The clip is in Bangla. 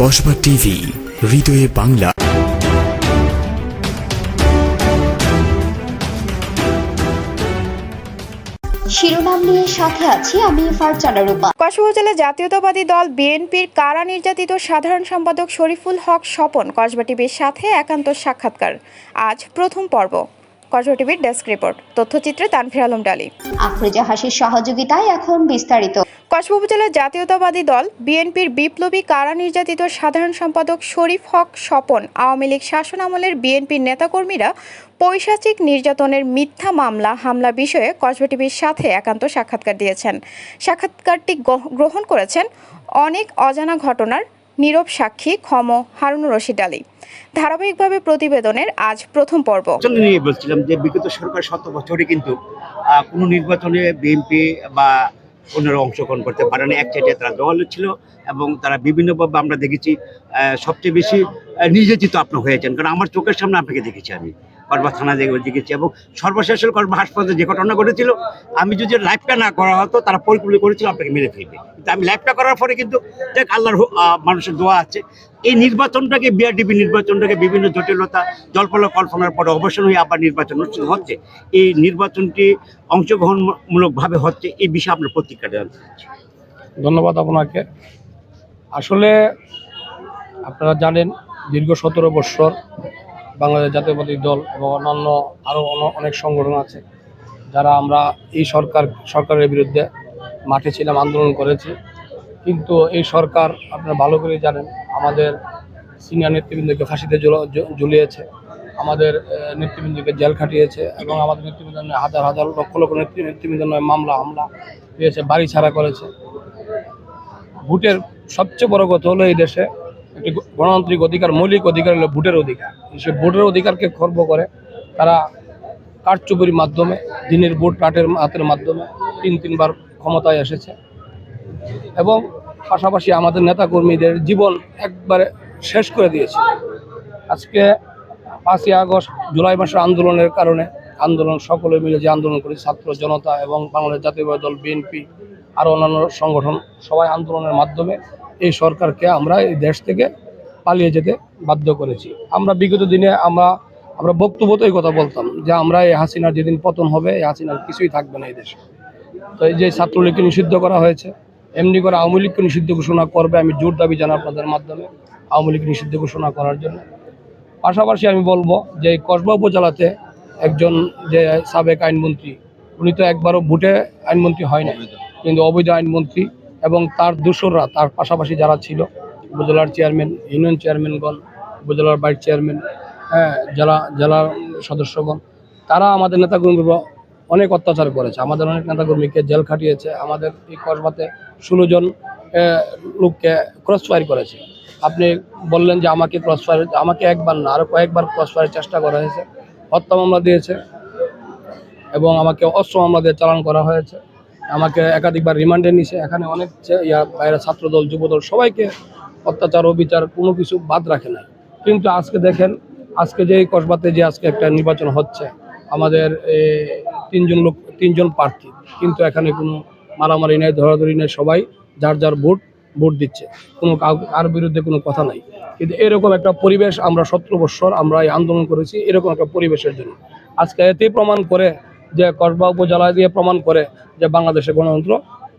কসবা টিভি হৃদয়ে বাংলা। শিরোনাম নিয়ে সাথে আছি আমি ফারজানা রূপা। কসবা উপজেলা জাতীয়তাবাদী দল বিএনপির কারা নির্যাতিত সাধারণ সম্পাদক শরীফুল হক স্বপন কসবা টিভির সাথে একান্ত সাক্ষাৎকার। আজ প্রথম পর্ব। কসবা টিভির ডেস্ক রিপোর্ট। তথ্যচিত্রে তানফির আলম ডালি। আফরোজা হাসির সহযোগিতায় এখন বিস্তারিত। কসবা উপজেলা জাতীয়তাবাদী দল বিএনপির বিপ্লবী কারা নির্যাতিত সাধারণ সম্পাদক শরীফ হক স্বপন, আওয়ামী লীগ শাসন আমলের বিএনপির নেতাকর্মীরা পৈশাচিক নির্যাতনের মিথ্যা মামলা, হামলা বিষয়ে কসবা টিভির সাথে একান্ত সাক্ষাৎকার দিয়েছেন। সাক্ষাৎকারটি গ্রহ- গ্রহণ করেছেন অনেক অজানা ঘটনার নীরব সাক্ষী ক্ষম হারুনুর রশিদ আলী। ধারাবাহিকভাবে প্রতিবেদনের আজ প্রথম পর্ব। নিয়ে বলছিলাম যে বিগত সরকার শত বছরে কিন্তু কোনো নির্বাচনে বিএনপি বা অন্যরা অংশগ্রহণ করতে পারে না। এক চাইটে তারা দল ছিল এবং তারা বিভিন্নভাবে আমরা দেখেছি সবচেয়ে বেশি নির্যাতিত আপনি হয়েছেন। কারণ আমার চোখের সামনে আপনাকে দেখেছি আমি। করবা থানা দেখে দেখেছি এবং সর্বশেষ করবা হাসপাতালে যে ঘটনা ঘটেছিল, আমি যদি লাইভটা না করা হতো, তারা পরিকল্পনা করেছিল আপনাকে মেরে ফেলবে। কিন্তু আমি লাইভটা করার পরে কিন্তু দেখ, আল্লাহর মানুষের দোয়া আছে। এই নির্বাচনটাকে বিআরডিবি নির্বাচনটাকে বিভিন্ন জটিলতা জল্পনা কল্পনার পরে অবসান হয়ে আবার নির্বাচন অনুষ্ঠিত হচ্ছে। এই নির্বাচনটি অংশগ্রহণমূলকভাবে হচ্ছে, এই বিষয়ে আপনার প্রতিক্রিয়া জানতে চাচ্ছি। ধন্যবাদ আপনাকে। আসলে আপনারা জানেন, দীর্ঘ সতেরো বৎসর বাংলাদেশ জাতীয়বাদী দল এবং অন্যান্য আরও অনেক সংগঠন আছে যারা আমরা এই সরকার, সরকারের বিরুদ্ধে মাঠে ছিলাম, আন্দোলন করেছি। কিন্তু এই সরকার আপনারা ভালো করে জানেন, আমাদের সিনিয়র নেতৃবৃন্দকে ফাঁসিতে ঝুলিয়েছে, আমাদের নেতৃবৃন্দকে জেল খাটিয়েছে এবং আমাদের নেতৃবৃন্দ হাজার হাজার লক্ষ লক্ষ নেতৃ নেতৃবৃন্দ মামলা, হামলা দিয়েছে বাড়ি ছাড়া করেছে। ভোটের সবচেয়ে বড় কথা হলো এই দেশে একটি গণতান্ত্রিক অধিকার, মৌলিক অধিকার হলো ভোটের অধিকার। সে ভোটের অধিকারকে খর্ব করে। তারা কারচুপির মাধ্যমে, দিনের ভোট রাটের হাতের মাধ্যমে তিন, তিনবার ক্ষমতায় এসেছে। এবং পাশাপাশি আমাদের নেতাকর্মীদের জীবন একবারে শেষ করে দিয়েছে। আজকে পাঁচই আগস্ট, জুলাই মাসের আন্দোলনের কারণে আন্দোলন, সকলে মিলে যে আন্দোলন করেছে, ছাত্র জনতা এবং বাংলাদেশ জাতীয় দল, বিএনপি আরও অন্যান্য সংগঠন, সবাই আন্দোলনের মাধ্যমে এই সরকারকে আমরা এই দেশ থেকে পালিয়ে যেতে বাধ্য করেছি। আমরা বিগত দিনে আমরা আমরা বক্তব্যতেই কথা বলতাম যে আমরা এই হাসিনার যেদিন পতন হবে, এই হাসিনার কিছুই থাকবে না এই দেশে। তো এই যে ছাত্রলীগকে নিষিদ্ধ করা হয়েছে, এমনি করে আওয়ামী লীগকে নিষিদ্ধ ঘোষণা করবে আমি জোর দাবি জানাই আপনাদের মাধ্যমে আওয়ামী লীগ নিষিদ্ধ ঘোষণা করার জন্য। পাশাপাশি আমি বলব যে এই কসবা উপজেলাতে একজন যে সাবেক আইনমন্ত্রী, উনি তো একবারও ভোটে আইনমন্ত্রী হয় না কিন্তু অবৈধ আইনমন্ত্রী এবং তার দোসররা, তার পাশাপাশি যারা ছিল উপজেলার চেয়ারম্যান, ইউনিয়ন চেয়ারম্যানগণ, উপজেলার ভাইস চেয়ারম্যান হ্যাঁ জেলা, জেলার সদস্যগণ, তারা আমাদের নেতাকর্মীর অনেক অত্যাচার করেছে। আমাদের অনেক নেতাকর্মীকে জেল খাটিয়েছে। আমাদের এই কসবাতে ষোলো জন লোককে ক্রস ফায়ার করেছে। আপনি বললেন যে আমাকে ক্রস ফায়ার আমাকে একবার না আরও কয়েকবার ক্রস ফায়ারের চেষ্টা করা হয়েছে। হত্যা মামলা দিয়েছে এবং আমাকে অস্ত্র মামলা দিয়ে চালান করা হয়েছে। আমাকে একাধিকবার রিমান্ডে নিছে এখানে অনেক ইয়া, বাইরে ছাত্রদল, যুবদল সবাইকে অত্যাচার, অবিচার, কোনো কিছু বাদ রাখে নাই। কিন্তু আজকে দেখেন, আজকে যে কসবাতে যে আজকে একটা নির্বাচন হচ্ছে, আমাদের তিনজন লোক, তিনজন প্রার্থী, কিন্তু এখানে কোনো মারামারি নেই, ধরাধরি নেই, সবাই যার যার ভোট ভোট দিচ্ছে। কোনো কার বিরুদ্ধে কোনো কথা নাই। কিন্তু এরকম একটা পরিবেশ আমরা সতেরো বৎসর আমরা এই আন্দোলন করেছি, এরকম একটা পরিবেশের জন্য। আজকে এতেই প্রমাণ করে যে কসবা উপজেলা দিয়ে প্রমাণ করে যে বাংলাদেশে গণতন্ত্র